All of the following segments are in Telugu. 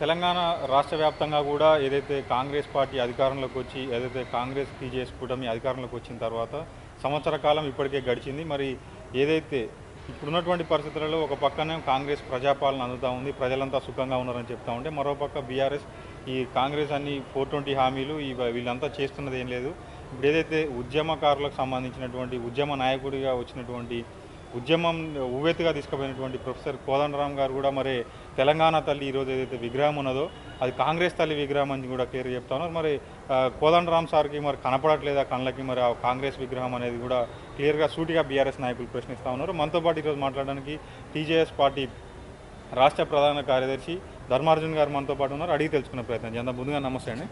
తెలంగాణ రాష్ట్ర వ్యాప్తంగా కూడా ఏదైతే కాంగ్రెస్ పార్టీ అధికారంలోకి వచ్చి ఏదైతే కాంగ్రెస్ టీజేఎస్ కూటమి అధికారంలోకి వచ్చిన తర్వాత సంవత్సర కాలం ఇప్పటికే గడిచింది. మరి ఏదైతే ఇప్పుడున్నటువంటి పరిస్థితులలో ఒక పక్కనే కాంగ్రెస్ ప్రజాపాలన అందుతూ ఉంది ప్రజలంతా సుఖంగా ఉన్నారని చెప్తా ఉంటే మరోపక్క బీఆర్ఎస్ ఈ కాంగ్రెస్ అన్ని ఫోర్ ట్వంటీ హామీలు వీళ్ళంతా చేస్తున్నది ఏం లేదు. ఇప్పుడు ఏదైతే ఉద్యమకారులకు సంబంధించినటువంటి ఉద్యమ నాయకుడిగా వచ్చినటువంటి ఉద్యమం ఉవ్వెత్తుగా తీసుకుపోయినటువంటి ప్రొఫెసర్ కోదండరామ్ గారు కూడా మరి తెలంగాణ తల్లి ఈరోజు ఏదైతే విగ్రహం ఉన్నదో అది కాంగ్రెస్ తల్లి విగ్రహం అని కూడా క్లియర్ చెప్తా ఉన్నారు. మరి కోదండరామ్ సార్కి మరి కనపడట్లేదా? కళ్ళకి మరి ఆ కాంగ్రెస్ విగ్రహం అనేది కూడా క్లియర్గా సూటిగా బీఆర్ఎస్ నాయకులు ప్రశ్నిస్తూ ఉన్నారు. మనతో పాటు ఈరోజు మాట్లాడడానికి టీజేఎస్ పార్టీ రాష్ట్ర ప్రధాన కార్యదర్శి ధర్మార్జున్ గారు మనతో పాటు ఉన్నారు. అడిగి తెలుసుకునే ప్రయత్నం చేద్దాం. ముందుగా నమస్తే అండి.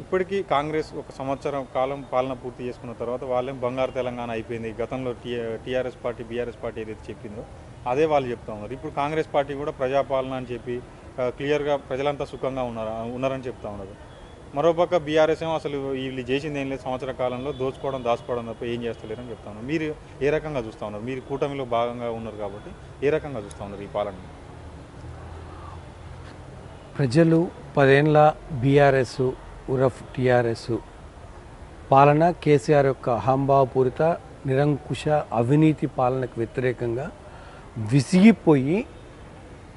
ఇప్పటికీ కాంగ్రెస్ ఒక సంవత్సరం కాలం పాలన పూర్తి చేసుకున్న తర్వాత వాళ్ళేం బంగారు తెలంగాణ అయిపోయింది. గతంలో T TRS party BRS party ఏదైతే చెప్పిందో అదే వాళ్ళు చెప్తా ఉన్నారు. ఇప్పుడు కాంగ్రెస్ పార్టీ కూడా ప్రజాపాలన అని చెప్పి క్లియర్గా ప్రజలంతా సుఖంగా ఉన్నారు ఉన్నారని చెప్తా ఉన్నారు. మరోపక్క బీఆర్ఎస్ ఏమో అసలు వీళ్ళు చేసింది ఏం లేదు సంవత్సర కాలంలో దోచుకోవడం దాచుకోవడం తప్ప ఏం చేస్తలేరని చెప్తా ఉన్నారు. మీరు ఏ రకంగా చూస్తూ ఉన్నారు? మీరు కూటమిలో భాగంగా ఉన్నారు కాబట్టి ఏ రకంగా చూస్తూ ఉన్నారు ఈ పాలన? ప్రజలు పదేళ్ళ బీఆర్ఎస్ ఉరఫ్ టీఆర్ఎస్. పాలన కేసీఆర్ యొక్క అహంభావపూరిత నిరంకుశ అవినీతి పాలనకు వ్యతిరేకంగా విసిగిపోయి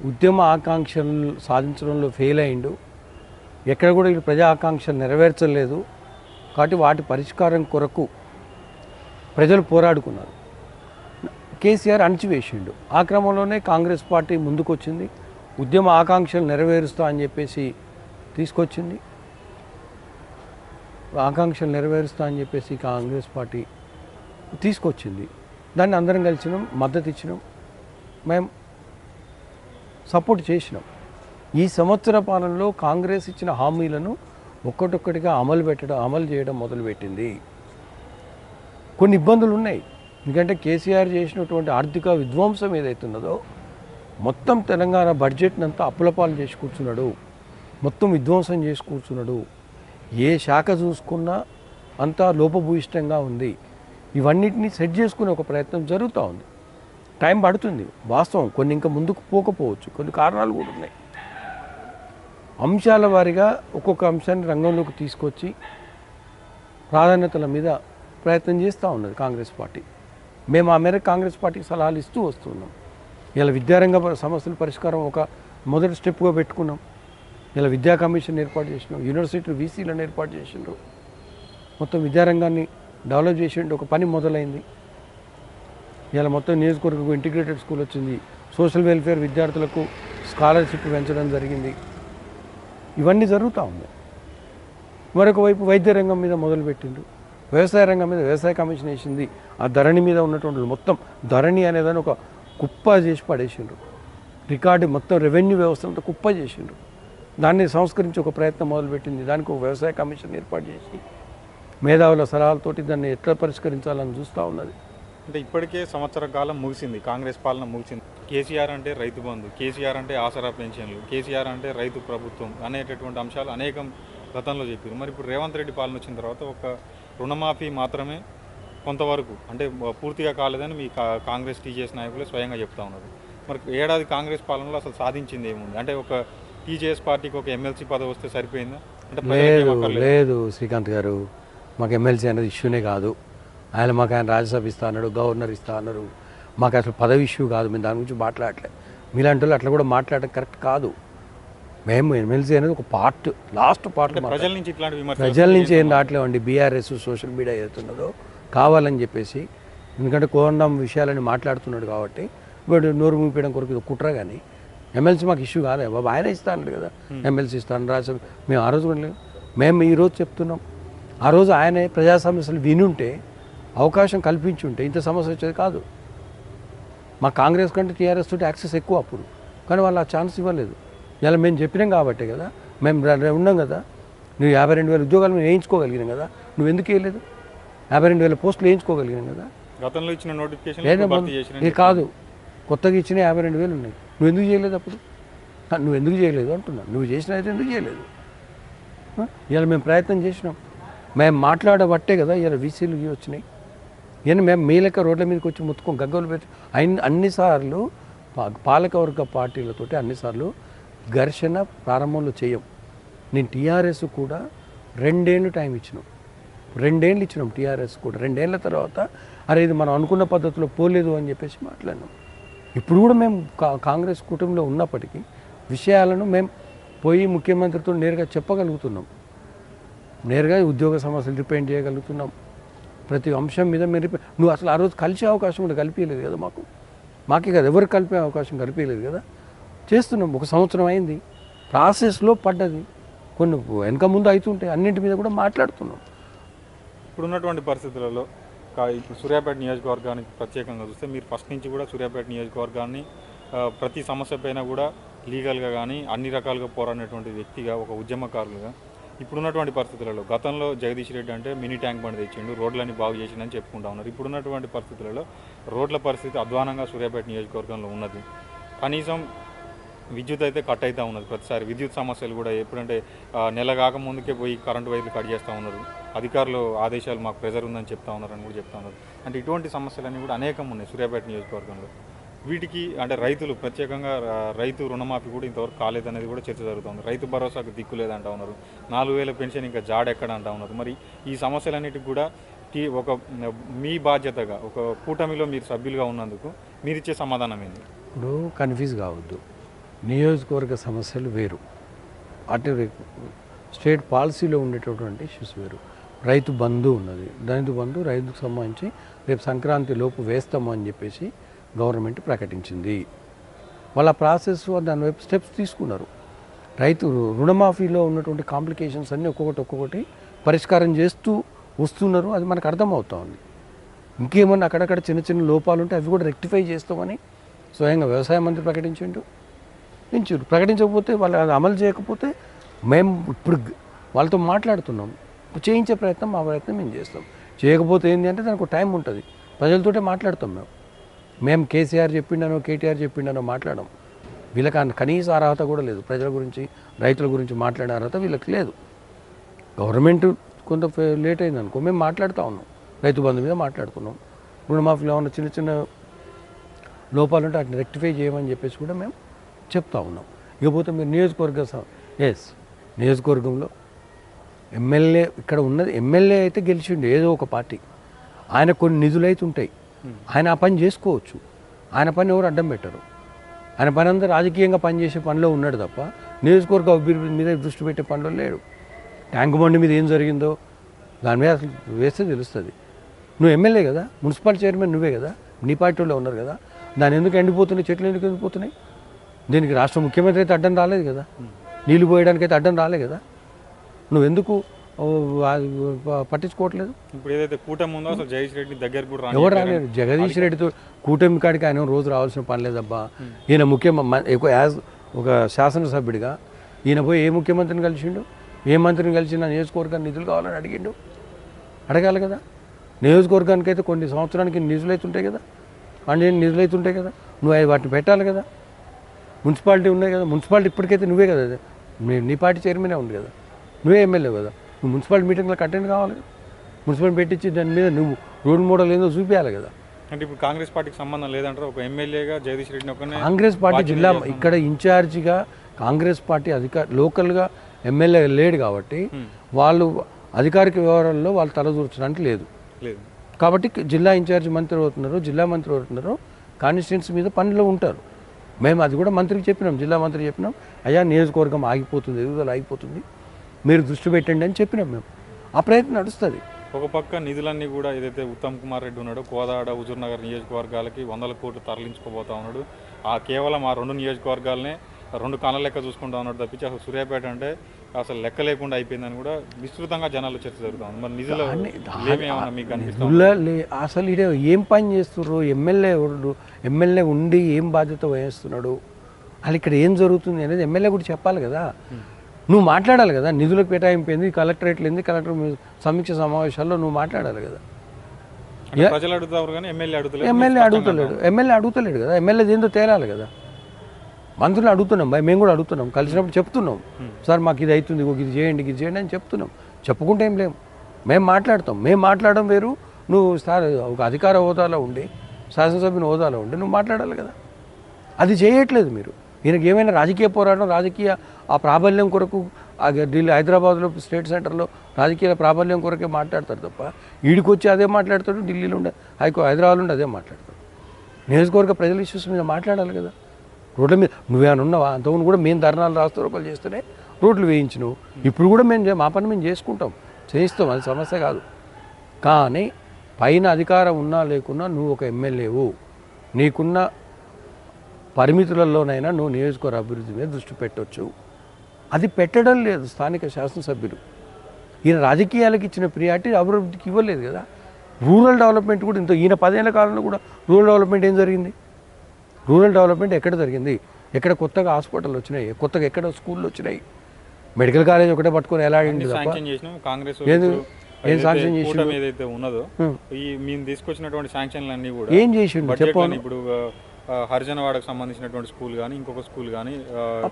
ఉద్యమ ఆకాంక్షలు సాధించడంలో ఫెయిల్ అయిండు. ఎక్కడ కూడా వీళ్ళు ప్రజా ఆకాంక్షలు నెరవేర్చలేదు. కాబట్టి వాటి పరిష్కారం కొరకు ప్రజలు పోరాడుకున్నారు. కేసీఆర్ అణచివేసిండు. ఆ క్రమంలోనే కాంగ్రెస్ పార్టీ ముందుకొచ్చింది. ఉద్యమ ఆకాంక్షలు నెరవేరుస్తా అని చెప్పేసి తీసుకొచ్చింది. ఆకాంక్షలు నెరవేరుస్తా అని చెప్పేసి కాంగ్రెస్ పార్టీ తీసుకొచ్చింది. దాన్ని అందరం కలిసినాం మద్దతు ఇచ్చినాం మేము సపోర్ట్ చేసినాం. ఈ సంవత్సర పాలనలో కాంగ్రెస్ ఇచ్చిన హామీలను ఒక్కటొక్కటిగా అమలు పెట్టడం అమలు చేయడం మొదలుపెట్టింది. కొన్ని ఇబ్బందులు ఉన్నాయి. ఎందుకంటే కేసీఆర్ చేసినటువంటి ఆర్థిక విధ్వంసం ఏదైతున్నదో మొత్తం తెలంగాణ బడ్జెట్నంతా అప్పులపాలు చేసి కూర్చున్నాడు. మొత్తం విధ్వంసం చేసి కూర్చున్నాడు. ఏ శాఖ చూసుకున్నా అంతా లోపభూయిష్టంగా ఉంది. ఇవన్నిటిని సెట్ చేసుకునే ఒక ప్రయత్నం జరుగుతూ ఉంది. టైం పడుతుంది. వాస్తవం. కొన్ని ఇంకా ముందుకు పోకపోవచ్చు. కొన్ని కారణాలు కూడా ఉన్నాయి. అంశాల వారీగా ఒక్కొక్క అంశాన్ని రంగంలోకి తీసుకొచ్చి ప్రాధాన్యతల మీద ప్రయత్నం చేస్తూ ఉన్నది కాంగ్రెస్ పార్టీ. మేము ఆ మేరకు కాంగ్రెస్ పార్టీకి సలహాలు ఇస్తూ వస్తున్నాం. ఇలా విద్యారంగ సమస్యల పరిష్కారం ఒక మొదటి స్టెప్గా పెట్టుకున్నాం. ఇలా విద్యా కమిషన్ ఏర్పాటు చేసినాం. యూనివర్సిటీ వీసీలను ఏర్పాటు చేసిండ్రు. మొత్తం విద్యారంగాన్ని డెవలప్ చేసిండు. ఒక పని మొదలైంది. ఇలా మొత్తం నియోజకవర్గకు ఇంటిగ్రేటెడ్ స్కూల్ వచ్చింది. సోషల్ వెల్ఫేర్ విద్యార్థులకు స్కాలర్షిప్ పెంచడం జరిగింది. ఇవన్నీ జరుగుతూ ఉన్నాయి. మరొక వైపు వైద్య రంగం మీద మొదలుపెట్టిండ్రు. వ్యవసాయ రంగం మీద వ్యవసాయ కమిషన్ వేసింది. ఆ ధరణి మీద ఉన్నటువంటి మొత్తం ధరణి అనేదాన్ని ఒక కుప్ప చేసి పడేసిండ్రు. రికార్డు మొత్తం రెవెన్యూ వ్యవస్థ అంతా కుప్ప చేసిండ్రు. దాన్ని సంస్కరించి ఒక ప్రయత్నం మొదలుపెట్టింది. దానికి ఒక వ్యవసాయ కమిషన్ ఏర్పాటు చేసి మేధావుల సలహాలతోటి దాన్ని ఎట్లా పరిష్కరించాలని చూస్తూ ఉన్నది. అంటే ఇప్పటికే సంవత్సర కాలం ముగిసింది. కాంగ్రెస్ పాలన ముగిసింది. కేసీఆర్ అంటే రైతు బంధు కేసీఆర్ అంటే ఆసరా పెన్షన్లు కేసీఆర్ అంటే రైతు ప్రభుత్వం అనేటటువంటి అంశాలు అనేకం గతంలో చెప్పారు. మరి ఇప్పుడు రేవంత్ రెడ్డి పాలన వచ్చిన తర్వాత ఒక రుణమాఫీ మాత్రమే కొంతవరకు అంటే పూర్తిగా కాలేదని మీ కా- కాంగ్రెస్ టీజేఎస్ నాయకులు స్వయంగా చెప్తా ఉన్నారు. మరి ఏడాది కాంగ్రెస్ పాలనలో అసలు సాధించింది ఏముంది? అంటే ఒక టీజేఎస్ పార్టీకి ఒక ఎమ్మెల్సీ పదవి వస్తే సరిపోయిందా? లేదు. లేదు శ్రీకాంత్ గారు. మాకు ఎమ్మెల్సీ అనేది ఇష్యూనే కాదు. ఆయన మాకు ఆయన రాజ్యసభ ఇస్తా అన్నాడు గవర్నర్ ఇస్తా అన్నారు. మాకు అసలు పదవి ఇష్యూ కాదు. మేము దాని గురించి మాట్లాడలే. మీలాంటి వాళ్ళు అట్లా కూడా మాట్లాడడం కరెక్ట్ కాదు. మేము ఎమ్మెల్సీ అనేది ఒక పార్ట్ లాస్ట్ పార్ట్ ప్రజల నుంచి ఇట్లాంటి ప్రజల నుంచి ఏం రావట్లేవండి బీఆర్ఎస్ సోషల్ మీడియా ఏదైతున్నదో కావాలని చెప్పేసి. ఎందుకంటే కోదండం విషయాలని మాట్లాడుతున్నాడు కాబట్టి. ఇప్పుడు నోరు మూపించడం కొరకు ఇది కుట్ర కానీ ఎమ్మెల్సీ మాకు ఇష్యూ కాలే బాబు ఆయన ఇస్తా అన్నాడు కదా ఎమ్మెల్సీ ఇస్తాను రాజ్యసభ మేము ఆ రోజు కూడా లేము. మేము ఈ రోజు చెప్తున్నాం. ఆ రోజు ఆయనే ప్రజా సమస్యలు వినుంటే అవకాశం కల్పించుంటే ఇంత సమస్య వచ్చేది కాదు. మా కాంగ్రెస్ కంటే టీఆర్ఎస్ తోటి యాక్సెస్ ఎక్కువ అప్పుడు. కానీ వాళ్ళు ఆ ఛాన్స్ ఇవ్వలేదు. ఇలా మేము చెప్పినాం కాబట్టే కదా మేము ఉన్నాం కదా. నువ్వు యాభై రెండు వేల ఉద్యోగాలు మేము వేయించుకోగలిగినాం కదా. నువ్వు ఎందుకు వేయలేదు? యాభై రెండు వేల పోస్టులు వేయించుకోగలిగినాం కదా. గతంలో ఇచ్చిన నోటిఫికేషన్ లేదా కాదు. కొత్తగా ఇచ్చిన యాభై రెండు వేలు ఉన్నాయి. నువ్వు ఎందుకు చేయలేదు అప్పుడు? నువ్వు ఎందుకు చేయలేదు అంటున్నా. నువ్వు చేసిన అయితే ఎందుకు చేయలేదు? ఇలా మేము ప్రయత్నం చేసినాం. మేము మాట్లాడబట్టే కదా ఇలా వీసీలు వచ్చినాయి. ఈయన మేము మీ లెక్క రోడ్ల మీదకి వచ్చి ముత్తుకొని గగ్గోలు పెట్టి అన్ని అన్నిసార్లు పా- పాలకవర్గ పార్టీలతోటి అన్నిసార్లు ఘర్షణ ప్రారంభంలో చేయం. నేను టీఆర్ఎస్ కూడా రెండేళ్ళు టైం ఇచ్చినాం. రెండేళ్ళు ఇచ్చినాం టీఆర్ఎస్ కూడా. రెండేళ్ళ తర్వాత అరే ఇది మనం అనుకున్న పద్ధతిలో పోలేదు అని చెప్పేసి మాట్లాడినాం. ఇప్పుడు కూడా మేము కా- కాంగ్రెస్ కుటుంబంలో ఉన్నప్పటికీ విషయాలను మేము పోయి ముఖ్యమంత్రితో నేరుగా చెప్పగలుగుతున్నాం. నేరుగా ఉద్యోగ సమస్యలు డిపెండ్ చేయగలుగుతున్నాం. ప్రతి అంశం మీద మీరు నువ్వు అసలు ఆ రోజు కలిసే అవకాశం కూడా కల్పించలేదు కదా మాకు. మాకే కదా ఎవరు కలిపే అవకాశం కల్పించలేదు కదా. చేస్తున్నాం ఒక సంవత్సరం అయింది. ప్రాసెస్లో పడ్డది. కొన్ని వెనక ముందు అవుతుంటే అన్నింటి మీద కూడా మాట్లాడుతున్నాం. ఇప్పుడున్నటువంటి పరిస్థితులలో ఇప్పుడు సూర్యాపేట నియోజకవర్గానికి ప్రత్యేకంగా చూస్తే మీరు ఫస్ట్ నుంచి కూడా సూర్యాపేట నియోజకవర్గాన్ని ప్రతి సమస్య పైన కూడా లీగల్గా కానీ అన్ని రకాలుగా పోరాడినటువంటి వ్యక్తిగా ఒక ఉద్యమకారులుగా ఇప్పుడున్నటువంటి పరిస్థితులలో గతంలో జగదీష్ రెడ్డి అంటే మినీ ట్యాంక్ బండి తెచ్చిండు రోడ్లని బాగు చేసిండని చెప్పుకుంటా ఉన్నారు. ఇప్పుడున్నటువంటి పరిస్థితులలో రోడ్ల పరిస్థితి అధ్వానంగా సూర్యాపేట నియోజకవర్గంలో ఉన్నది. కనీసం విద్యుత్ అయితే కట్ అవుతూ ఉన్నది ప్రతిసారి. విద్యుత్ సమస్యలు కూడా ఎప్పుడంటే నెల కాక ముందుకే పోయి కరెంటు వైర్లు కట్ చేస్తూ ఉన్నారు. అధికారులు ఆదేశాలు మాకు ప్రెజర్ ఉందని చెప్తా ఉన్నారని కూడా చెప్తా ఉన్నారు. అంటే ఇటువంటి సమస్యలన్నీ కూడా అనేకం ఉన్నాయి సూర్యాపేట నియోజకవర్గంలో. వీటికి అంటే రైతులు ప్రత్యేకంగా రైతు రుణమాఫీ కూడా ఇంతవరకు కాలేదనేది కూడా చర్చ జరుగుతుంది. రైతు భరోసాకు దిక్కు లేదంటా ఉన్నారు. నాలుగు వేల పెన్షన్ ఇంకా జాడ ఎక్కడ అంటా ఉన్నారు. మరి ఈ సమస్యలన్నిటికి కూడా టీ ఒక మీ బాధ్యతగా ఒక కూటమిలో మీరు సభ్యులుగా ఉన్నందుకు మీరు ఇచ్చే సమాధానం ఏంది? ఇప్పుడు కన్ఫ్యూజ్ కావద్దు. నియోజకవర్గ సమస్యలు వేరు. అటు స్టేట్ పాలసీలో ఉండేటటువంటి ఇష్యూస్ వేరు. రైతు బంధు ఉన్నది. రైతు బంధు రైతుకు సంబంధించి రేపు సంక్రాంతి లోపు వేస్తాము అని చెప్పేసి గవర్నమెంట్ ప్రకటించింది. వాళ్ళ ప్రాసెస్ దాని వైపు స్టెప్స్ తీసుకున్నారు. రైతు రుణమాఫీలో ఉన్నటువంటి కాంప్లికేషన్స్ అన్నీ ఒక్కొక్కటి ఒక్కొక్కటి పరిష్కారం చేస్తూ వస్తున్నారు. అది మనకు అర్థమవుతా ఉంది ఇంకేమన్నా అక్కడక్కడ చిన్న చిన్న లోపాలు ఉంటే అవి కూడా రెక్టిఫై చేస్తామని స్వయంగా వ్యవసాయ మంత్రి ప్రకటించిండు. పెంచుడు ప్రకటించకపోతే వాళ్ళు అది అమలు చేయకపోతే మేము ఇప్పుడు వాళ్ళతో మాట్లాడుతున్నాం. చేయించే ప్రయత్నం మా ప్రయత్నం మేము చేస్తాం. చేయకపోతే ఏంటి అంటే దానికి ఒక టైం ఉంటుంది. ప్రజలతోటే మాట్లాడతాం మేము. మేము కేసీఆర్ చెప్పిండనో కేటీఆర్ చెప్పిండనో మాట్లాడడం వీళ్ళకి కనీస అర్హత కూడా లేదు. ప్రజల గురించి రైతుల గురించి మాట్లాడే అర్హత వీళ్ళకి లేదు. గవర్నమెంట్ కొంత లేట్ అయింది అనుకో మేము మాట్లాడుతూ ఉన్నాం. రైతు బంధు మీద మాట్లాడుతున్నాం. రుణమాఫీలో ఉన్న చిన్న చిన్న లోపాలు ఉంటే వాటిని రెక్టిఫై చేయమని చెప్పేసి కూడా మేము చెప్తా ఉన్నాం. ఇకపోతే మీరు నియోజకవర్గ ఎస్ నియోజకవర్గంలో ఎమ్మెల్యే ఇక్కడ ఉన్నది ఎమ్మెల్యే అయితే గెలిచిండు ఏదో ఒక పార్టీ. ఆయన కొన్ని నిధులు అయితే ఉంటాయి ఆయన ఆ పని చేసుకోవచ్చు. ఆయన పని ఎవరు అడ్డం పెట్టరు. ఆయన పని అంతా రాజకీయంగా పనిచేసే పనిలో ఉన్నాడు తప్ప నియోజకవర్గ అభివృద్ధి మీద దృష్టి పెట్టే పనిలో లేడు. ట్యాంక్ బండి మీద ఏం జరిగిందో దాని మీద అసలు వేస్తే తెలుస్తుంది. నువ్వు ఎమ్మెల్యే కదా మున్సిపల్ చైర్మన్ నువ్వే కదా నీ పార్టీ వాళ్ళు ఉన్నారు కదా దాని ఎందుకు ఎండిపోతున్నాయి చెట్లు ఎందుకు ఎండిపోతున్నాయి? దీనికి రాష్ట్ర ముఖ్యమంత్రి అయితే అడ్డం రాలేదు కదా. నీళ్ళు పోయడానికి అయితే అడ్డం రాలేదు కదా. నువ్వు ఎందుకు ఓ, ఆ, పట్టించుకోవట్లేదు? ఇప్పుడు ఏదైతే కూటమి ఉందో అసలు జగదీష్ రెడ్డి దగ్గరికి కూడా ఎవరు రాలేరు జగదీష్ రెడ్డితో కూటమి కాడికి ఆయన రోజు రావాల్సిన పని లేదబ్బా. ఈయన ముఖ్య ఎక్కువ యాజ్ ఒక శాసనసభ్యుడిగా. ఈయన పోయి ఏ ముఖ్యమంత్రిని కలిసిండు? ఏ మంత్రిని కలిసి నా నియోజకవర్గానికి నిధులు కావాలని అడిగిండు? అడగాలి కదా. నియోజకవర్గానికి అయితే కొన్ని సంవత్సరానికి నిధులు అయితే ఉంటాయి కదా. అంటే నిధులు అయితే ఉంటాయి కదా. నువ్వు అవి వాటిని పెట్టాలి కదా. మున్సిపాలిటీ ఉన్నాయి కదా మున్సిపాలిటీ ఇప్పటికైతే నువ్వే కదా అది. నీ- పార్టీ చైర్మనే ఉంది కదా. నువ్వే ఎమ్మెల్యే కదా. నువ్వు మున్సిపాలిటీ మీటింగ్లో అటెండ్ కావాలి మున్సిపాలిటీ పెట్టించి దాని మీద నువ్వు రోడ్ మోడల్ ఏందో చూపించాలి కదా. అంటే ఇప్పుడు కాంగ్రెస్ పార్టీకి సంబంధం లేదంటారు? ఒక ఎమ్మెల్యేగా జగదీష్ రెడ్డిని కాంగ్రెస్ పార్టీ జిల్లా ఇక్కడ ఇన్ఛార్జిగా కాంగ్రెస్ పార్టీ అధికార లోకల్గా ఎమ్మెల్యే లేడు కాబట్టి వాళ్ళు అధికారిక వ్యవహారాల్లో వాళ్ళు తలదూర్చడానికి లేదు. లేదు. కాబట్టి జిల్లా ఇన్ఛార్జ్ మంత్రి అవుతున్నారు జిల్లా మంత్రి అవుతున్నారు కాన్స్టిట్యున్సీ మీద పనిలో ఉంటారు. మేము అది కూడా మంత్రికి చెప్పినాం జిల్లా మంత్రి చెప్పినాం. అయ్యా నియోజకవర్గం ఆగిపోతుంది ఎదుగుదల ఆగిపోతుంది. మీరు దృష్టి పెట్టండి అని చెప్పినాం మేము. ఆ ప్రయత్నం నడుస్తుంది. ఒక పక్క నిధులన్నీ కూడా ఏదైతే ఉత్తమ్ కుమార్ రెడ్డి ఉన్నాడో కోదాడ హుజూర్ నగర్ నియోజకవర్గాలకి వందల కోట్లు తరలించుకోబోతా ఉన్నాడు. ఆ కేవలం ఆ రెండు నియోజకవర్గాలనే రెండు కళ్ళ లెక్క చూసుకుంటా ఉన్నాడు తప్పించి అసలు సూర్యాపేట అంటే అసలు లెక్క లేకుండా అయిపోయిందని కూడా విస్తృతంగా జనాలు చర్చ జరుగుతుంది మరి నిధులు అసలు ఇడే ఏం పని చేస్తుర్రు? ఎమ్మెల్యే ఎమ్మెల్యే ఉండి ఏం బాధ్యత వహిస్తున్నాడు? అసలు ఇక్కడ ఏం జరుగుతుంది అనేది ఎమ్మెల్యే కూడా చెప్పాలి కదా. నువ్వు మాట్లాడాలి కదా. నిధులకు కేటాయింపింది కలెక్టరేట్లు ఏంది కలెక్టర్ సమీక్ష సమావేశాల్లో నువ్వు మాట్లాడాలి కదా. ఎమ్మెల్యే అడుగుతలేడు. ఎమ్మెల్యే అడుగుతలేడు కదా. ఎమ్మెల్యే ఏందో తేలాలి కదా. మంత్రులు అడుగుతున్నాం భయ్ మేము కూడా అడుగుతున్నాం కలిసినప్పుడు చెప్తున్నాం. సార్ మాకు ఇది అవుతుంది ఇది చేయండి ఇది చేయండి అని చెప్తున్నాం. చెప్పుకుంటే ఏం లేము మేము మాట్లాడతాం. మేము మాట్లాడడం వేరు. నువ్వు సార్ ఒక అధికార హోదాలో ఉండి శాసనసభ్యుని హోదాలో ఉండి నువ్వు మాట్లాడాలి కదా. అది చేయట్లేదు మీరు. ఈయనకి ఏమైనా రాజకీయ పోరాటం రాజకీయ ఆ ప్రాబల్యం కొరకు ఆ ఢిల్లీ హైదరాబాద్లో స్టేట్ సెంటర్లో రాజకీయ ప్రాబల్యం కొరకే మాట్లాడతాడు తప్ప ఈడికి వచ్చి అదే మాట్లాడతాడు ఢిల్లీలో ఉండే హైకో హైదరాబాద్లో ఉండి అదే మాట్లాడతాడు. నియోజకవర్గ ప్రజల ఇష్యూస్ మీద మాట్లాడాలి కదా. రోడ్ల మీద నువ్వేమైనా ఉన్నావా? అంతకుముందు కూడా మేము ధర్నాలు రాస్తారోకలు చేస్తూనే రోడ్లు వేయించినావు. ఇప్పుడు కూడా మేము చే- మా పని మేము చేసుకుంటాం. చేయిస్తాం అది సమస్య కాదు. కానీ పైన అధికారం ఉన్నా లేకున్నా నువ్వు ఒక ఎమ్మెల్యేవు. నీకున్న పరిమితులలోనైనా నువ్వు నియోజకవర్గ అభివృద్ధి మీద దృష్టి పెట్టొచ్చు. అది పెట్టడం లేదు స్థానిక శాసనసభ్యులు. ఈయన రాజకీయాలకు ఇచ్చిన ప్రియారిటీ అభివృద్ధికి ఇవ్వలేదు కదా. రూరల్ డెవలప్మెంట్ కూడా ఇంత ఈయన పదేళ్ళ కాలంలో కూడా రూరల్ డెవలప్మెంట్ ఏం జరిగింది? రూరల్ డెవలప్మెంట్ ఎక్కడ జరిగింది? ఎక్కడ కొత్తగా హాస్పిటల్ వచ్చినాయి? కొత్తగా ఎక్కడ స్కూళ్ళు వచ్చినాయి? మెడికల్ కాలేజ్ ఒకటే పట్టుకొని ఎలా చేసినాం. కాంగ్రెస్ ఏం శాంక్షన్? కూటమి ఏదైతే ఉన్నదో. ఈ మేము తీసుకొచ్చినటువంటి శాంక్షన్లు అన్ని కూడా ఏం బడ్జెట్ చెప్పాను ఇప్పుడు హరిజనవాడకు సంబంధించినటువంటి స్కూల్ కానీ ఇంకొక స్కూల్ కానీ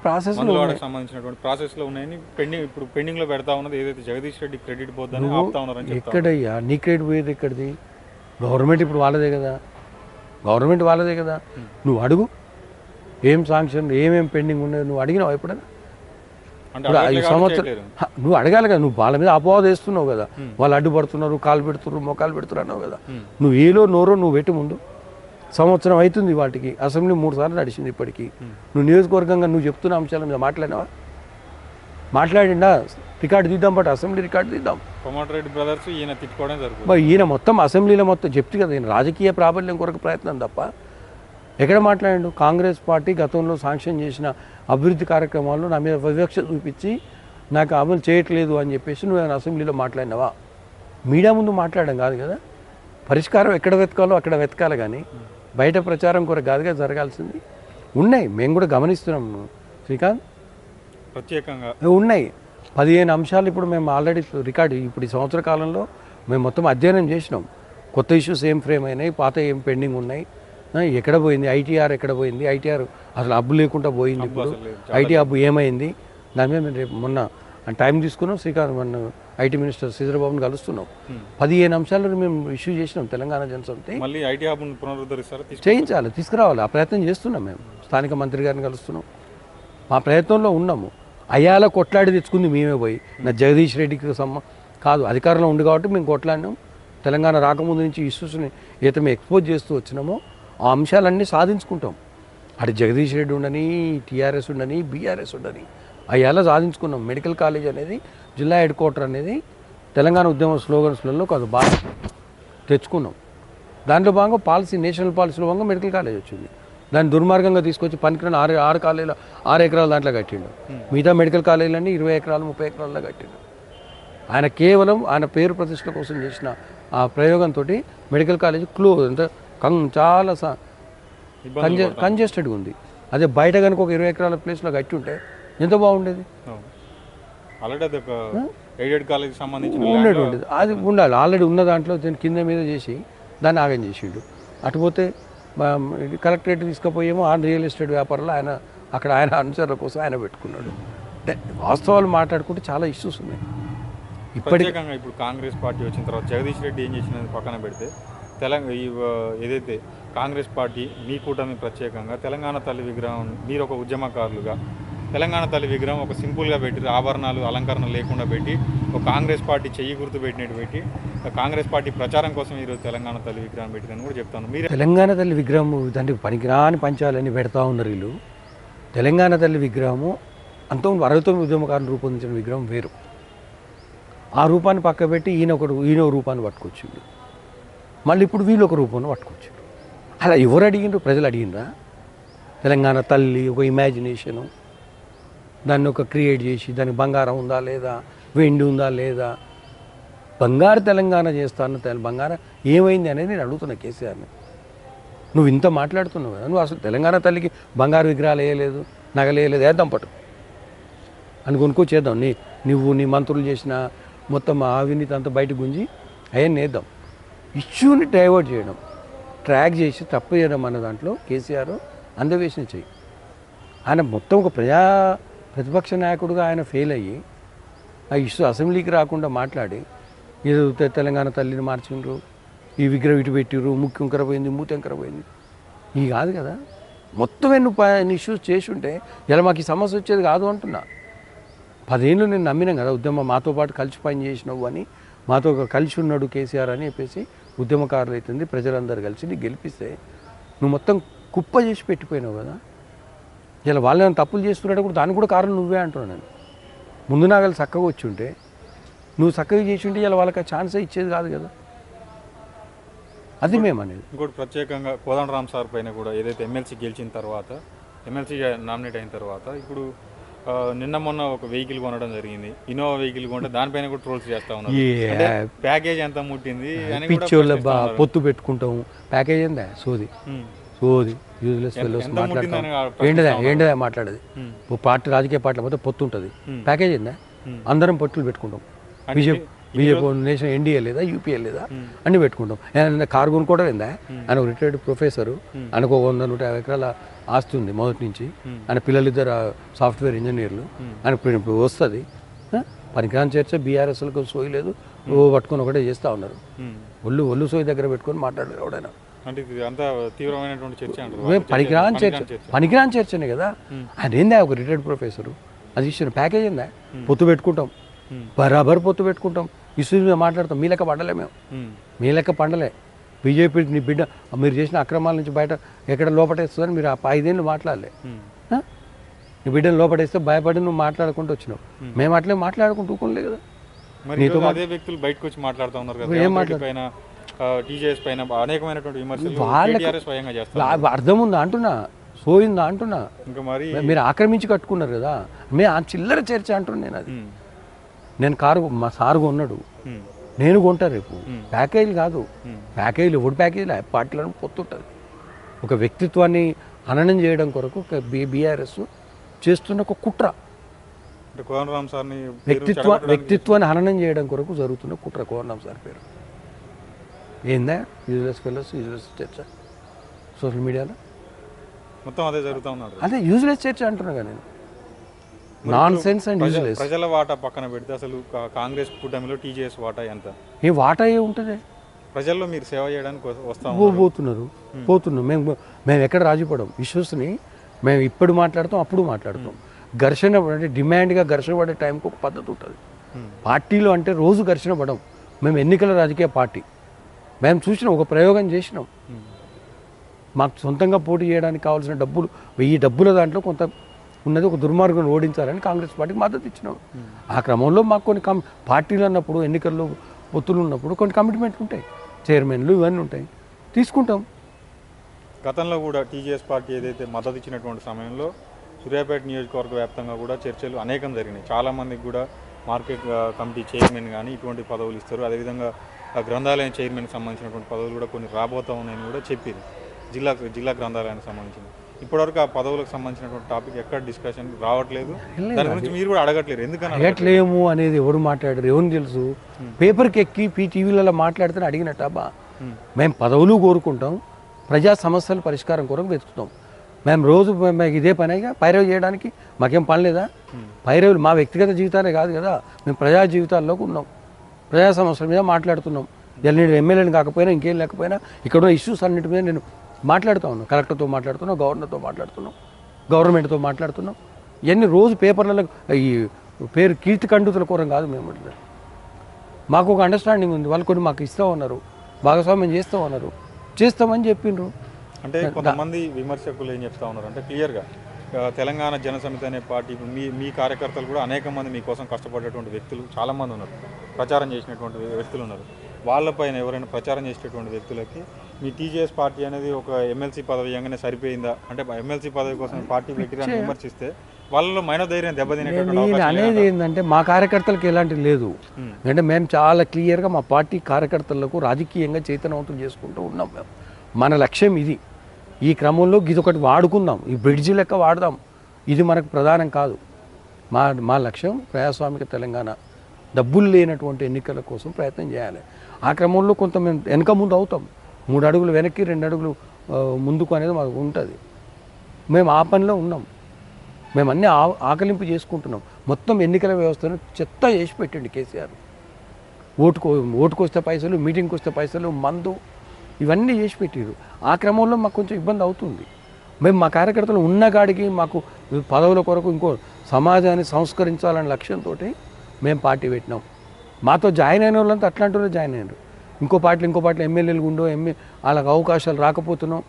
ప్రాసెస్ మందులవాడకు సంబంధించినటువంటి ప్రాసెస్లో ఉన్నాయని పెండింగ్ ఇప్పుడు పెండింగ్లో పెడతా ఉన్నది ఏదైతే జగదీష్ రెడ్డి క్రెడిట్ పోద్దని ఆపుతా ఉన్నారని చెప్తా ఎక్కడయ్యా? నీ క్రెడిట్ పోయేది ఎక్కడిది? గవర్నమెంట్ ఇప్పుడు వాళ్ళదే కదా. గవర్నమెంట్ వాళ్ళదే కదా. నువ్వు అడుగు. ఏం శాంక్షన్ ఏమేం పెండింగ్ ఉన్నాయి నువ్వు అడిగినావు ఎప్పుడైనా? ఇప్పుడు ఈ సంవత్సరం నువ్వు అడగాలి కదా. నువ్వు వాళ్ళ మీద అపవాదం వేస్తున్నావు కదా. వాళ్ళు అడ్డుపడుతున్నారు కాలు పెడుతున్నారు మొక్కలు పెడుతున్నారు అన్నావు కదా. నువ్వు ఏలో నోరో నువ్వు పెట్టి ముందు. సంవత్సరం అవుతుంది వాటికి. అసెంబ్లీ మూడు సార్లు నడిచింది ఇప్పటికి. నువ్వు నియోజకవర్గంగా నువ్వు చెప్తున్న అంశాల మీద మాట్లాడినావా? మాట్లాడిండా? రికార్డు తీద్దాం బట్ అసెంబ్లీ రికార్డు తీద్దాం. కోమటిరెడ్డి బ్రదర్స్ ఈయన తిట్టుకోవడం జరుగుతుంది. ఈయన మొత్తం అసెంబ్లీలో మొత్తం చెప్తే కదా ఈయన రాజకీయ ప్రాబల్యం కొరకు ప్రయత్నం తప్ప ఎక్కడ మాట్లాడిండు? కాంగ్రెస్ పార్టీ గతంలో శాంక్షన్ చేసిన అభివృద్ధి కార్యక్రమాల్లో నా మీద వివక్ష చూపించి నాకు అమలు చేయట్లేదు అని చెప్పేసి నువ్వు ఆయన అసెంబ్లీలో మాట్లాడినావా? మీడియా ముందు మాట్లాడడం కాదు కదా. పరిష్కారం ఎక్కడ వెతకాలో అక్కడ వెతకాలి కానీ బయట ప్రచారం కొరకు కాదుగా జరగాల్సింది. ఉన్నాయి మేము కూడా గమనిస్తున్నాం శ్రీకాంత్? ప్రత్యేకంగా. ఉన్నాయి. పదిహేను అంశాలు ఇప్పుడు మేము ఆల్రెడీ రికార్డు ఇప్పుడు ఈ సంవత్సర కాలంలో మేము మొత్తం అధ్యయనం చేసినాం. కొత్త ఇష్యూస్ ఏం ఫ్రేమ్ అయినాయి పాత ఏం పెండింగ్ ఉన్నాయి. ఎక్కడ పోయింది? ఐటీఆర్ ఎక్కడ పోయింది? ఐటీఆర్ అసలు అబ్బు లేకుండా పోయింది ఇప్పుడు. ఐటీ అబ్బు ఏమైంది? దాని మీద మేము రేపు మొన్న టైం తీసుకున్నాం శ్రీకాంత్ మన ఐటీ మినిస్టర్ శ్రీధరబాబుని కలుస్తున్నాం. పదిహేను అంశాలను మేము ఇష్యూ చేసినాం తెలంగాణ జనసమితి మళ్ళీ ఐటీ పునరుద్ధరిస్తారా? చేయించాలి తీసుకురావాలి. ఆ ప్రయత్నం చేస్తున్నాం మేము. స్థానిక మంత్రి గారిని కలుస్తున్నాం. మా ప్రయత్నంలో ఉన్నాము. అయ్యాల కొట్లాడి తెచ్చుకుంది మేమే పోయి. నా జగదీష్ రెడ్డికి సమ్మ కాదు అధికారంలో ఉంది కాబట్టి మేము కొట్లాడినాం. తెలంగాణ రాకముందు నుంచి ఇష్యూస్ని ఏదైతే మేము ఎక్స్పోజ్ చేస్తూ వచ్చినామో ఆ అంశాలన్నీ సాధించుకుంటాం. అటు జగదీష్ రెడ్డి ఉండని టీఆర్ఎస్ ఉండని బీఆర్ఎస్ ఉండని అయ్యాల సాధించుకున్నాం. మెడికల్ కాలేజ్ అనేది జిల్లా హెడ్ క్వార్టర్ అనేది తెలంగాణ ఉద్యమ స్లోగన్స్లలో కొంత బాగా తెచ్చుకున్నాం. దాంట్లో భాగంగా పాలసీ నేషనల్ పాలసీలో భాగంగా మెడికల్ కాలేజ్ వచ్చింది. దాన్ని దుర్మార్గంగా తీసుకొచ్చి పనికిరాని ఆరు ఆరు కాలేజీల ఆరు ఎకరాల దాంట్లో కట్టిండు. మిగతా మెడికల్ కాలేజీలన్నీ ఇరవై ఎకరాలు ముప్పై ఎకరాల్లో కట్టిండు. ఆయన కేవలం ఆయన పేరు ప్రతిష్టల కోసం చేసిన ఆ ప్రయోగంతో మెడికల్ కాలేజ్ క్లోజ్. అంటే కం చాలా కంజె కంజెస్టెడ్గా ఉంది. అదే బయట కనుక ఒక ఇరవై ఎకరాల ప్లేస్లో కట్టి ఉంటే ఎంత బాగుండేది? ఉండేటువంటిది అది ఉండాలి. ఆల్రెడీ ఉన్న దాంట్లో దీని కింద మీద చేసి దాన్ని ఆగం చేసిండు. అటుపోతే కలెక్టరేట్ తీసుకుపోయేమో ఆన్ రియల్ ఎస్టేట్ వ్యాపారంలో ఆయన అక్కడ ఆయన అనుచరుల కోసం ఆయన పెట్టుకున్నాడు. అంటే వాస్తవాలు మాట్లాడుకుంటే చాలా ఇష్యూస్ ఉన్నాయి. ఇప్పటికి ఇప్పుడు కాంగ్రెస్ పార్టీ వచ్చిన తర్వాత జగదీష్ రెడ్డి ఏం చేసినది పక్కన పెడితే తెలంగాణ ఈ ఏదైతే కాంగ్రెస్ పార్టీ మీ కూటమి ప్రత్యేకంగా తెలంగాణ తల్లి విగ్రహం మీరు ఒక ఉద్యమకారులుగా తెలంగాణ తల్లి విగ్రహం ఒక సింపుల్గా పెట్టి ఆభరణాలు అలంకరణ లేకుండా పెట్టి ఒక కాంగ్రెస్ పార్టీ చెయ్యి గుర్తు పెట్టినట్టు పెట్టి ఒక కాంగ్రెస్ పార్టీ ప్రచారం కోసం ఈరోజు తెలంగాణ తల్లి విగ్రహం పెట్టిందని కూడా చెప్తాను. మీరు తెలంగాణ తల్లి విగ్రహం దానికి పనికిరాని పంచాలని పెడతా ఉన్నారు వీళ్ళు. తెలంగాణ తల్లి విగ్రహము అంతకుముందు అరవై తొమ్మిది ఉద్యమకారులు రూపొందించిన విగ్రహం వేరు. ఆ రూపాన్ని పక్క పెట్టి ఈయన ఒకడు ఈయన ఒక రూపాన్ని పట్టుకొచ్చిండు. మళ్ళీ ఇప్పుడు వీళ్ళు ఒక రూపాన్ని పట్టుకొచ్చిండు అలా ఎవరు అడిగిండ్రు? ప్రజలు అడిగిండ్రా? తెలంగాణ తల్లి ఒక ఇమాజినేషను దాన్ని ఒక క్రియేట్ చేసి దానికి బంగారం ఉందా లేదా వెండి ఉందా లేదా. బంగారు తెలంగాణ చేస్తాను తెల బంగారం ఏమైంది అనేది నేను అడుగుతున్నా కేసీఆర్ని. నువ్వు ఇంత మాట్లాడుతున్నావు కదా నువ్వు అసలు తెలంగాణ తల్లికి బంగారు విగ్రహాలు వేయలేదు నగలేయలేదు వేద్దాం పట్టు. అని కొనుక్కో చేద్దాం. నీ నువ్వు నీ మంత్రులు చేసిన మొత్తం అవినీతి అంతా బయట గుంజి అవన్నీ వేద్దాం. ఇష్యూని డైవర్ట్ చేయడం ట్రాక్ చేసి తప్పు చేయడం అన్న దాంట్లో కేసీఆర్ అందవేసిన చేయి. ఆయన మొత్తం ఒక ప్రజా ప్రతిపక్ష నాయకుడుగా ఆయన ఫెయిల్ అయ్యి ఆ ఇష్యూ అసెంబ్లీకి రాకుండా మాట్లాడి ఏదో తెలంగాణ తల్లిని మార్చిండ్రు ఈ విగ్రహం ఇటు పెట్టిర్రు ముఖ్యం కరపోయింది పోయింది మూతి పోయింది. ఈ కాదు కదా. మొత్తం నువ్వు ఎన్ని ఇష్యూస్ చేసి ఉంటే ఇలా మాకు ఈ సమస్య వచ్చేది కాదు అంటున్నా. పదేళ్ళు నేను నమ్మినాం కదా ఉద్యమం మాతో పాటు కలిసి పని చేసినావు అని మాతో కలిసి ఉన్నాడు కేసీఆర్ అని చెప్పేసి ఉద్యమకారులు అవుతుంది ప్రజలందరూ కలిసి నీకు గెలిపిస్తే నువ్వు మొత్తం కుప్ప చేసి పెట్టిపోయినావు కదా. ఇలా వాళ్ళు ఏమైనా తప్పులు చేస్తున్నాడు కూడా దానికి కూడా కారణం నువ్వే అంటున్నాను నేను. ముందు నాగలు చక్కగా వచ్చి ఉంటే నువ్వు చక్కగా చేసి ఉంటే ఇలా వాళ్ళకి ఛాన్సే ఇచ్చేది కాదు కదా. అది మేము అనేది. ఇంకోటి ప్రత్యేకంగా కోదండరామ్ సార్ పైన కూడా ఏదైతే ఎమ్మెల్సీ గెలిచిన తర్వాత ఎమ్మెల్సీ నామినేట్ అయిన తర్వాత ఇప్పుడు నిన్న మొన్న ఒక వెహికల్ కొనడం జరిగింది. ఇన్నోవా వెహికల్ కొంటే దానిపైన కూడా ట్రోల్స్ చేస్తా ఉన్నారు. ప్యాకేజ్ ఎంత ముట్టింది పిచ్చోళ్ళ. పొత్తు పెట్టుకుంటాం. ప్యాకేజ్ ఏందా? సోది. సోది. యూజ్లెస్ ఫెలోస్ మాట్లాడతాం. ఏంటిదా. ఏంటిదా మాట్లాడేది? పార్టీ రాజకీయ పార్టీల మొత్తం పొత్తు ఉంటుంది. ప్యాకేజ్ ఏందా. అందరం పొత్తులు పెట్టుకుంటాం. బీజేపీ బీజేపీ నేషన్ ఎన్డీఏ లేదా యూపీఏ లేదా. అన్ని పెట్టుకుంటాం. ఆయన కారు కొనుక్కోవడం ఏందా? ఆయన ఒక రిటైర్డ్ ప్రొఫెసరు. ఆయనకు వంద నూట యాభై ఎకరాల ఆస్తి ఉంది మొదటి నుంచి. ఆయన పిల్లలిద్దరు సాఫ్ట్వేర్ ఇంజనీర్లు. ఆయన ఇప్పుడు వస్తుంది. పనికిరాని చర్చ బీఆర్ఎస్లకు సోయి లేదు. పట్టుకొని ఒకటే చేస్తూ ఉన్నారు. ఒళ్ళు ఒళ్ళు సోయి దగ్గర పెట్టుకొని మాట్లాడారు ఎవడైనా. అంటే ఇది అంత తీవ్రమైనటువంటి చర్చ అంటారు. మేము వాళ్ళు పనికిరాని చర్చ- పనికిరాని చర్చనే కదా. ఆయన ఏందా ఒక రిటైర్డ్ ప్రొఫెసరు అది ఇచ్చిన ప్యాకేజ్ ఏందా? పొత్తు పెట్టుకుంటాం. బరాబర్ పొత్తు పెట్టుకుంటాం. మీద మాట్లాడతాం. మీ లెక్క పండలే మేము. మీ లెక్క పండలే. బీజేపీ నీ బిడ్డ మీరు చేసిన అక్రమాల నుంచి బయట ఎక్కడ లోపటేస్తుందని మీరు ఆ ఐదేళ్ళు మాట్లాడలే? నీ బిడ్డను లోపటేస్తే భయపడి నువ్వు మాట్లాడుకుంటూ వచ్చినావు. మేము అట్లే మాట్లాడుకుంటూ కదా. ఈరోజు అదే వ్యక్తులు బయటకు వచ్చి మాట్లాడుతూ ఉన్నారు కదా. ఏం టీజేఎస్ పైన అనేకమైనటువంటి విమర్శలు వాళ్ళకు- కేటీఆర్ స్వయంగా చేస్తారు. లా- అర్థం ఉందా అంటున్నా? సోయిందా అంటున్నా? ఇంకా మరి మీరు ఆక్రమించి కట్టుకున్నారు కదా. మేము ఆ చిల్లర చర్చ అంటున్నా నేను అది. నేను కారు మా సారు కొన్నాడు. నేను కొంటా రేపు. ప్యాకేజీలు కాదు. ప్యాకేజీలు ఎవడు ప్యాకేజీలు? పార్టీలను పొత్తుంటుంది. ఒక వ్యక్తిత్వాన్ని హననం చేయడం కొరకు ఒక బీఆర్ఎస్ చేస్తున్న ఒక కుట్ర. వ్యక్తిత్వ వ్యక్తిత్వాన్ని హననం చేయడం కొరకు జరుగుతున్న కుట్ర కోరణం సార్ పేరు. ఏందా? యూజ్లెస్ ఫెలోస్ యూజ్లెస్ చర్చ సోషల్ మీడియాలో మొత్తం అదే జరుగుతూ ఉన్నారు అదే యూజ్లెస్ చర్చ అంటున్నా నేను? నాన్ సెన్స్ అండ్ యూజ్లెస్ ప్రజల వాటా పక్కన పెడితే అసలు కాంగ్రెస్ కూటమిలో టీజేఎస్ వాటా ఎంత? ఏ వాటా ఏ ఉంటుంది? ప్రజల్లో మీరు సేవ చేయడానికి వస్- వస్తా పోతున్నారు. పోతున్నాం మేము మేము ఎక్కడ రాజీపడం? ఇష్యూస్ని మేము ఇప్పుడు మాట్లాడతాం అప్పుడు మాట్లాడతాం. ఘర్షణ అంటే డిమాండ్గా ఘర్షణ పడే టైంకి ఒక పద్ధతి ఉంటుంది. పార్టీలో అంటే రోజు ఘర్షణ పడం. మేము ఎన్నికల రాజకీయ పార్టీ. మేము చూసినాం ఒక ప్రయోగం చేసినాం. ఉమ్, మాకు సొంతంగా పోటీ చేయడానికి కావాల్సిన డబ్బులు వెయ్యి డబ్బుల దాంట్లో కొంత ఉన్నది ఒక దుర్మార్గం ఓడించాలని కాంగ్రెస్ పార్టీకి మద్దతు ఇచ్చినాం. ఆ క్రమంలో మాకు కొన్ని కమ్ పార్టీలు అన్నప్పుడు ఎన్నికల్లో పొత్తులు ఉన్నప్పుడు కొన్ని కమిట్మెంట్లు ఉంటాయి. చైర్మన్లు ఇవన్నీ ఉంటాయి. తీసుకుంటాం. గతంలో కూడా టీజేఎస్ పార్టీ ఏదైతే మద్దతు ఇచ్చినటువంటి సమయంలో సూర్యాపేట నియోజకవర్గ వ్యాప్తంగా కూడా చర్చలు అనేకం జరిగినాయి. చాలా మందికి కూడా మార్కెట్ కమిటీ చైర్మన్ కానీ ఇటువంటి పదవులు ఇస్తారు. అదేవిధంగా గ్రంథాలయం చైర్మన్కి సంబంధించినటువంటి పదవులు కూడా కొన్ని రాబోతా ఉన్నాయని కూడా చెప్పింది జిల్లా జిల్లా గ్రంథాలయానికి సంబంధించింది ఇప్పటివరకు ఆ పదవులకు సంబంధించినటువంటి టాపిక్ ఎక్కడ డిస్కషన్ రావట్లేదు. దాని గురించి మీరు కూడా అడగట్లేరు. ఎందుకని అడగట్లేదు? అడగట్లేము అనేది ఎవరు మాట్లాడారు? ఎవరు తెలుసు? పేపర్కి ఎక్కి పీ టీవీలలో మాట్లాడితే అడిగినట్టబ్బా మేము పదవులు కోరుకుంటాం ప్రజా సమస్యల పరిష్కారం కొరకు వెతుకుతాం. మేము రోజు మే- మేము ఇదే పనిగా పైరవి చేయడానికి మాకేం పని లేదా? పైరవులు మా వ్యక్తిగత జీవితాలే కాదు కదా మేము ప్రజా జీవితాల్లోకి ఉన్నాం. ప్రజా సమస్యల మీద మాట్లాడుతున్నాం. నేను ఎమ్మెల్యేని కాకపోయినా ఇంకేం లేకపోయినా ఇక్కడ ఉన్న ఇష్యూస్ అన్నిటి మీద నేను మాట్లాడుతూ ఉన్నాను కలెక్టర్తో మాట్లాడుతున్నాం గవర్నర్తో మాట్లాడుతున్నాం గవర్నమెంట్తో మాట్లాడుతున్నాం. ఇవన్నీ రోజు పేపర్లలో ఈ పేరు కీర్తి కండుతుల కోరం కాదు మేము. మాకు ఒక అండర్స్టాండింగ్ ఉంది. వాళ్ళు కొన్ని మాకు ఇస్తూ ఉన్నారు. భాగస్వామ్యం చేస్తూ ఉన్నారు. చేస్తామని చెప్పిండ్రు. అంటే కొంతమంది విమర్శకులు ఏం చెప్తా ఉన్నారు అంటే క్లియర్గా తెలంగాణ జనసమితి అనే పార్టీ మీ మీ కార్యకర్తలు కూడా అనేక మంది మీకోసం కష్టపడేటువంటి వ్యక్తులు చాలా మంది ఉన్నారు. ప్రచారం చేసినటువంటి వ్యక్తులు ఉన్నారు. వాళ్ళపైన ఎవరైనా ప్రచారం చేసేటువంటి వ్యక్తులకి మీ టీజేఎస్ పార్టీ అనేది ఒక ఎమ్మెల్సీ పదవి ఇవ్వగానే సరిపోయిందా? అంటే ఎమ్మెల్సీ పదవి కోసం పార్టీ పెట్టిరని విమర్శిస్తే వాళ్ళలో మనోధైర్యం అవకాశం అనేది ఏంటంటే మా కార్యకర్తలకు ఎలాంటిది లేదు. అంటే మేము చాలా క్లియర్గా మా పార్టీ కార్యకర్తలకు రాజకీయంగా చైతన్యవంతం చేసుకుంటూ ఉన్నాం మేము. మన లక్ష్యం ఇది. ఈ క్రమంలో ఇది ఒకటి వాడుకుందాం. ఈ బ్రిడ్జి లెక్క వాడదాం. ఇది మనకు ప్రధానం కాదు. మా మా లక్ష్యం ప్రజాస్వామిక తెలంగాణ డబ్బులు లేనటువంటి ఎన్నికల కోసం ప్రయత్నం చేయాలి. ఆ క్రమంలో కొంత మేము వెనక ముందు అవుతాం. మూడు అడుగులు వెనక్కి రెండు అడుగులు ముందుకు అనేది మాకు ఉంటుంది. మేము ఆ పనిలో ఉన్నాం. మేము అన్నీ ఆ ఆకలింపు చేసుకుంటున్నాం. మొత్తం ఎన్నికల వ్యవస్థను చెత్త చేసి పెట్టండి కేసీఆర్. ఓటుకు ఓటుకు వస్తే పైసలు మీటింగ్కి వస్తే పైసలు మందు ఇవన్నీ చేసి పెట్టారు ఆ క్రమంలో మాకు కొంచెం ఇబ్బంది అవుతుంది. మేము మా కార్యకర్తలు ఉన్న కాడికి మాకు పదవుల కొరకు ఇంకో సమాజాన్ని సంస్కరించాలనే లక్ష్యంతో మేము పార్టీ పెట్టినాం. మాతో జాయిన్ అయిన వాళ్ళంతా అట్లాంటి జాయిన్ అయ్యారు ఇంకో పార్టీలు ఇంకో పార్టీలు ఎమ్మెల్యేలు ఉండో ఎమ్మె వాళ్ళకి అవకాశాలు రాకపోతున్నాం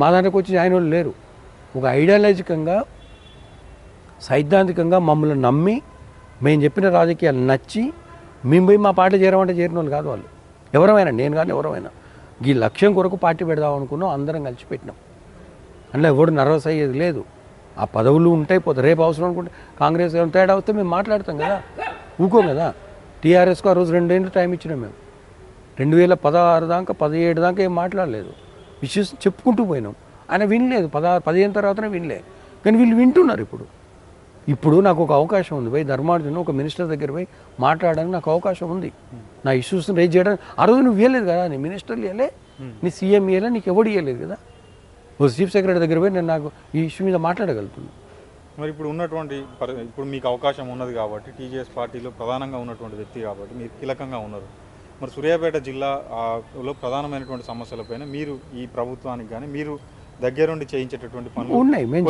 మా దాంట్లోకి వచ్చి జాయిన్ వాళ్ళు లేరు. ఒక ఐడియాలజికంగా సైద్ధాంతికంగా మమ్మల్ని నమ్మి మేము చెప్పిన రాజకీయాలు నచ్చి మేము పోయి మా పార్టీ చేరమంటే చేరిన వాళ్ళు కాదు వాళ్ళు. ఎవరమైనా నేను కానీ ఎవరమైనా. ఈ లక్ష్యం కొరకు పార్టీ పెడదాం అనుకున్నాం అందరం కలిసి పెట్టినాం. అందులో ఎవడు నర్వస్ అయ్యేది లేదు. ఆ పదవులు ఉంటాయి పోతే రేపు అవసరం అనుకుంటే కాంగ్రెస్ ఏమైనా తేడా వస్తే మేము మాట్లాడతాం కదా. ఊకోం కదా. టీఆర్ఎస్కు ఆ రోజు రెండేళ్ళు టైం ఇచ్చినాం మేము. రెండు వేల పదహారు దాకా పదిహేడు దాకా ఏం మాట్లాడలేదు. ఇష్యూస్ చెప్పుకుంటూ పోయినాం. ఆయన వినలేదు. పదహారు పదిహేను తర్వాతనే వినలే. కానీ వీళ్ళు వింటున్నారు ఇప్పుడు. ఇప్పుడు నాకు ఒక అవకాశం ఉంది. పోయి ధర్మార్జున ఒక మినిస్టర్ దగ్గర పోయి మాట్లాడడానికి నాకు అవకాశం ఉంది. నా ఇష్యూస్ని రేజ్ చేయడానికి ఆ రోజు నువ్వు ఇవ్వలేదు కదా నీ మినిస్టర్లు ఇవ్వలే నీ సీఎం ఇవ్వలే నీకు ఎవడు ఇవ్వలేదు కదా? ఓ చీఫ్ సెక్రటరీ దగ్గర పోయి నేను నాకు ఈ ఇష్యూ మీద మాట్లాడగలుగుతున్నాను మరి ఇప్పుడు ఉన్నటువంటి పరి- ఇప్పుడు మీకు అవకాశం ఉన్నది కాబట్టి టీజేఎస్ పార్టీలో ప్రధానంగా ఉన్నటువంటి వ్యక్తి కాబట్టి మీరు కీలకంగా ఉన్నారు. మరి సూర్యాపేట జిల్లా ఆ, లో ప్రధానమైనటువంటి సమస్యలపైన మీరు ఈ ప్రభుత్వానికి కానీ మీరు దగ్గరుండి చేయించేటటువంటి పనులు ఉన్నాయి. మేము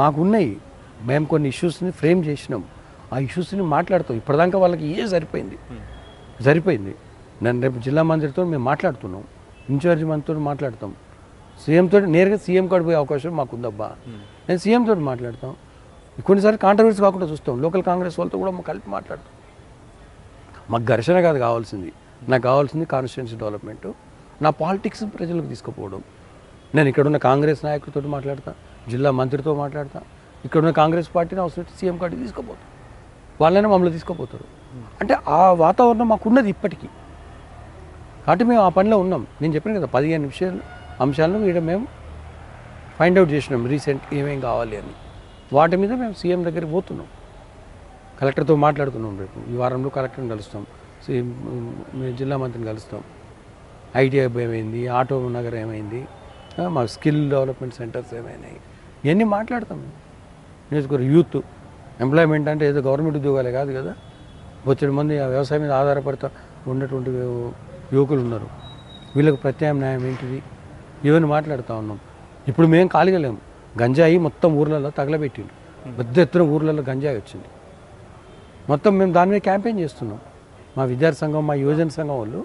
మాకున్నాయి. మేము కొన్ని ఇష్యూస్ని ఫ్రేమ్ చేసినాం. ఆ ఇష్యూస్ని మాట్లాడుతాం. ఇప్పటిదాకా వాళ్ళకి ఏ సరిపోయింది? సరిపోయింది. నన్ను రేపు జిల్లా మంత్రితో మేము మాట్లాడుతున్నాం. ఇన్ఛార్జ్ మంత్రితో మాట్లాడతాం. సీఎంతో నేరుగా సీఎం కాడ పోయే అవకాశం మాకు ఉందబ్బా నేను సీఎం తోటి మాట్లాడతాం. కొన్నిసార్లు కాంట్రవర్సీ కాకుండా చూస్తాం. లోకల్ కాంగ్రెస్ వాళ్ళతో కూడా మాకు కలిపి మాట్లాడతాం. మాకు ఘర్షణ కాదు కావాల్సింది. నాకు కావాల్సింది కాన్స్టిట్యున్సీ డెవలప్మెంట్ నా పాలిటిక్స్ ప్రజలకు తీసుకుపోవడం. నేను ఇక్కడున్న కాంగ్రెస్ నాయకులతో మాట్లాడతా జిల్లా మంత్రితో మాట్లాడతా ఇక్కడున్న కాంగ్రెస్ పార్టీని అవసరం సీఎం కాడికి తీసుకుపోతాం. వాళ్ళనే మమ్మల్ని తీసుకుపోతారు. అంటే ఆ వాతావరణం మాకున్నది ఇప్పటికీ. కాబట్టి మేము ఆ పనిలో ఉన్నాం. నేను చెప్పాను కదా పదిహేను నిమిషాలు అంశాలను ఇక్కడ మేము ఫైండ్ అవుట్ చేసినాం. రీసెంట్ ఏమేం కావాలి అని. వాటి మీద మేము సీఎం దగ్గరికి పోతున్నాం. కలెక్టర్తో మాట్లాడుతున్నాం రేపు. ఈ వారంలో కలెక్టర్ని కలుస్తాం. సీఎం జిల్లా మంత్రిని కలుస్తాం. ఐటీఐ ఏమైంది ఆటో నగర్ ఏమైంది మా స్కిల్ డెవలప్మెంట్ సెంటర్స్ ఏమైనాయి. ఇవన్నీ మాట్లాడతాం. నియోజకవర్గ యూత్ ఎంప్లాయ్మెంట్ అంటే ఏదో గవర్నమెంట్ ఉద్యోగాలే కాదు కదా. బొచ్చడి మంది ఆ వ్యవసాయం మీద ఆధారపడతా ఉన్నటువంటి యువకులు ఉన్నారు. వీళ్ళకి ప్రత్యామ్నాయం ఏంటిది? ఇవన్నీ మాట్లాడుతూ ఉన్నాం. ఇప్పుడు మేము కాలిగలేము గంజాయి మొత్తం ఊర్లలో తగలబెట్టిండు పెద్ద ఎత్తున ఊర్లలో గంజాయి వచ్చింది. మొత్తం మేము దాని మీద క్యాంపెయిన్ చేస్తున్నాం. మా విద్యార్థి సంఘం మా యువజన సంఘం వాళ్ళు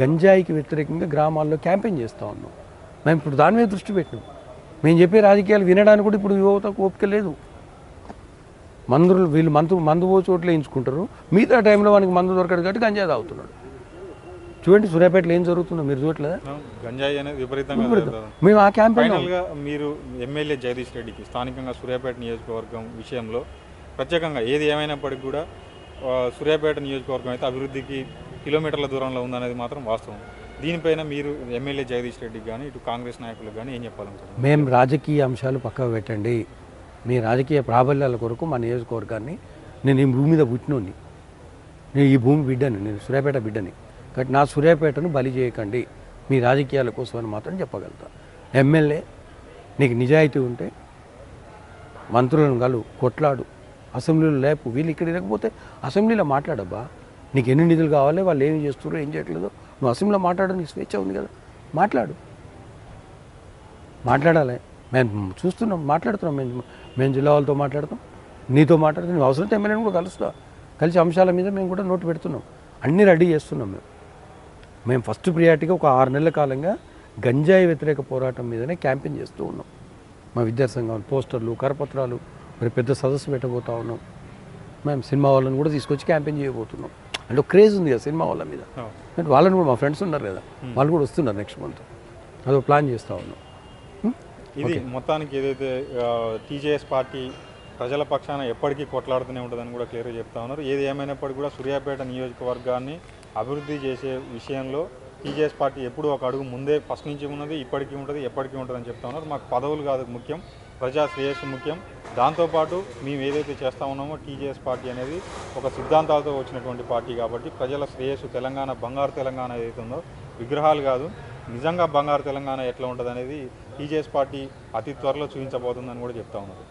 గంజాయికి వ్యతిరేకంగా గ్రామాల్లో క్యాంపెయిన్ చేస్తూ ఉన్నాం. మేము ఇప్పుడు దాని మీద దృష్టి పెట్టినాం. మేము చెప్పే రాజకీయాలు వినడానికి కూడా ఇప్పుడు యువతకు ఓపిక లేదు. మందులు వీళ్ళు మందు మందు పో చోట్ల ఎంచుకుంటారు మిగతా టైంలో వానికి మందు దొరకదు కాబట్టి గంజాయి తాగుతున్నాడు. చూడండి సూర్యాపేటలో ఏం జరుగుతుందో మీరు చూడట్లేదా? గంజాయి అనేది విపరీతంగా. మేము ఆ క్యాంపెయిన్ మీరు ఎమ్మెల్యే జగదీష్ రెడ్డికి స్థానికంగా సూర్యాపేట నియోజకవర్గం విషయంలో ప్రత్యేకంగా ఏది ఏమైనప్పటికీ కూడా సూర్యాపేట నియోజకవర్గం అయితే అభివృద్ధికి కిలోమీటర్ల దూరంలో ఉందనేది మాత్రం వాస్తవం. దీనిపైన మీరు ఎమ్మెల్యే జగదీష్ రెడ్డికి కానీ ఇటు కాంగ్రెస్ నాయకులకు కానీ ఏం చెప్పాలనుకుంటున్నారు? మేము రాజకీయ అంశాలు పక్కకు పెట్టండి. మీ రాజకీయ ప్రాబల్యాల కొరకు మా నియోజకవర్గాన్ని నేను ఈ భూమి మీద పుట్టినోని నేను ఈ భూమి బిడ్డని నేను సూర్యాపేట బిడ్డని. కాబట్టి నా సూర్యాపేటను బలి చేయకండి. మీ రాజకీయాల కోసం అని మాత్రం చెప్పగలుగుతా. ఎమ్మెల్యే నీకు నిజాయితీ ఉంటే మంత్రులను కలు కొట్లాడు. అసెంబ్లీలో లేపు వీళ్ళు ఇక్కడ లేకపోతే అసెంబ్లీలో మాట్లాడబ్బా. నీకు ఎన్ని నిధులు కావాలి వాళ్ళు ఏమి చేస్తున్నారు ఏం చేయట్లేదు. నువ్వు అసెంబ్లీలో మాట్లాడడం నీకు స్వేచ్ఛ ఉంది కదా. మాట్లాడు. మాట్లాడాలి. మేము చూస్తున్నాం మాట్లాడుతున్నాం. మేము మేము జిల్లా వాళ్ళతో మాట్లాడతాం. నీతో మాట్లాడుతాం. నువ్వు అవసరం ఎమ్మెల్యేని కూడా కలుస్తా. కలిసి అంశాల మీద మేము కూడా నోటు పెడుతున్నాం. అన్నీ రెడీ చేస్తున్నాం మేము. మేము ఫస్ట్ ప్రియారిటీగా ఒక ఆరు నెలల కాలంగా గంజాయి వ్యతిరేక పోరాటం మీదనే క్యాంపెయిన్ చేస్తూ ఉన్నాం. మా విద్యాసంఘం పోస్టర్లు కరపత్రాలు మరి పెద్ద సదస్సు పెట్టబోతా ఉన్నాం. మేము సినిమా వాళ్ళని కూడా తీసుకొచ్చి క్యాంపెయిన్ చేయబోతున్నాం. అంటే ఒక క్రేజ్ ఉంది కదా సినిమా వాళ్ళ మీద. అంటే వాళ్ళని కూడా మా ఫ్రెండ్స్ ఉన్నారు కదా వాళ్ళు కూడా వస్తున్నారు నెక్స్ట్ మంత్ అదో ప్లాన్ చేస్తూ ఉన్నాం? ఇది మొత్తానికి ఏదైతే టీజేఎస్ పార్టీ ప్రజల పక్షాన ఎప్పటికీ కొట్లాడుతూనే ఉంటుందని కూడా క్లియర్గా చెప్తా ఉన్నారు. ఏది ఏమైనప్పటికీ కూడా సూర్యాపేట నియోజకవర్గాన్ని అభివృద్ధి చేసే విషయంలో టీజేఎస్ పార్టీ ఎప్పుడూ ఒక అడుగు ముందే ఫస్ట్ నుంచి ఉన్నది ఇప్పటికీ ఉంటుంది ఎప్పటికీ ఉంటుందని చెప్తా ఉన్నారు. మాకు పదవులు కాదు ముఖ్యం. ప్రజా శ్రేయస్సు ముఖ్యం దాంతోపాటు మేము ఏదైతే చేస్తా ఉన్నామో టీజేఎస్ పార్టీ అనేది ఒక సిద్ధాంతాలతో వచ్చినటువంటి పార్టీ కాబట్టి ప్రజల శ్రేయస్సు తెలంగాణ బంగారు తెలంగాణ ఏదైతే ఉందో విగ్రహాలు కాదు నిజంగా బంగారు తెలంగాణ ఎట్లా ఉంటుంది అనేది టీజేఎస్ పార్టీ అతి త్వరలో చూపించబోతుందని కూడా చెప్తా ఉన్నారు.